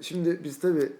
Şimdi biz tabii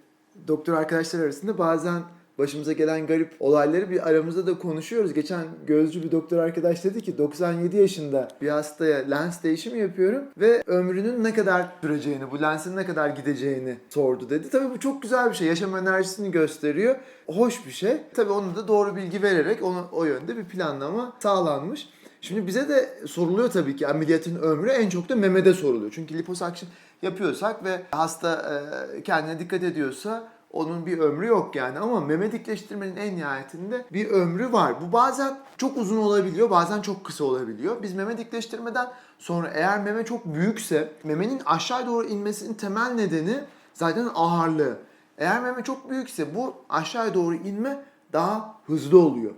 doktor arkadaşlar arasında bazen başımıza gelen garip olayları bir aramızda da konuşuyoruz. Geçen gözcü bir doktor arkadaş dedi ki 97 yaşında bir hastaya lens değişimi yapıyorum ve ömrünün ne kadar süreceğini, bu lensin ne kadar gideceğini sordu dedi. Tabii bu çok güzel bir şey. Yaşam enerjisini gösteriyor. Hoş bir şey. Tabii onu da doğru bilgi vererek onu o yönde bir planlama sağlanmış. Şimdi bize de soruluyor tabii ki ameliyatın ömrü en çok da memede soruluyor. Çünkü liposuction yapıyorsak ve hasta e, kendine dikkat ediyorsa onun bir ömrü yok yani ama meme dikleştirmenin en nihayetinde bir ömrü var. Bu bazen çok uzun olabiliyor, bazen çok kısa olabiliyor. Biz meme dikleştirmeden sonra eğer meme çok büyükse memenin aşağı doğru inmesinin temel nedeni zaten ağırlığı. Eğer meme çok büyükse bu aşağı doğru inme daha hızlı oluyor.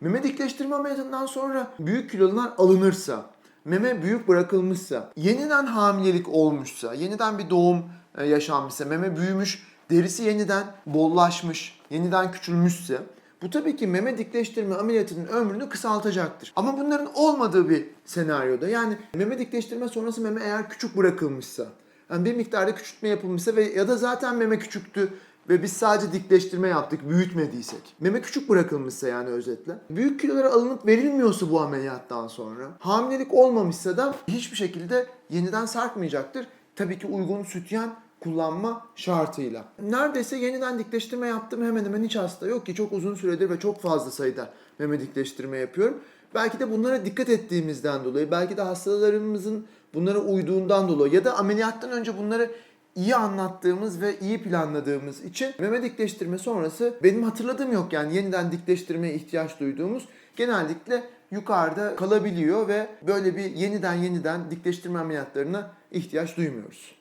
Meme dikleştirme ameliyatından sonra büyük kilolar alınırsa, meme büyük bırakılmışsa, yeniden hamilelik olmuşsa, yeniden bir doğum e, yaşanmışsa, meme büyümüş, derisi yeniden bollaşmış, yeniden küçülmüşse bu tabii ki meme dikleştirme ameliyatının ömrünü kısaltacaktır. Ama bunların olmadığı bir senaryoda yani meme dikleştirme sonrası meme eğer küçük bırakılmışsa, yani bir miktarda küçültme yapılmışsa ve ya da zaten meme küçüktü ve biz sadece dikleştirme yaptık, büyütmediysek. Meme küçük bırakılmışsa yani özetle. Büyük kilolara alınıp verilmiyorsa bu ameliyattan sonra, hamilelik olmamışsa da hiçbir şekilde yeniden sarkmayacaktır. Tabii ki uygun sütyen kullanma şartıyla. Neredeyse yeniden dikleştirme yaptım hemen hemen hiç hasta yok ki çok uzun süredir ve çok fazla sayıda meme dikleştirme yapıyorum. Belki de bunlara dikkat ettiğimizden dolayı, belki de hastalarımızın bunlara uyduğundan dolayı ya da ameliyattan önce bunları iyi anlattığımız ve iyi planladığımız için meme dikleştirme sonrası benim hatırladığım yok yani yeniden dikleştirmeye ihtiyaç duyduğumuz genellikle yukarıda kalabiliyor ve böyle bir yeniden yeniden dikleştirme ameliyatlarına ihtiyaç duymuyoruz.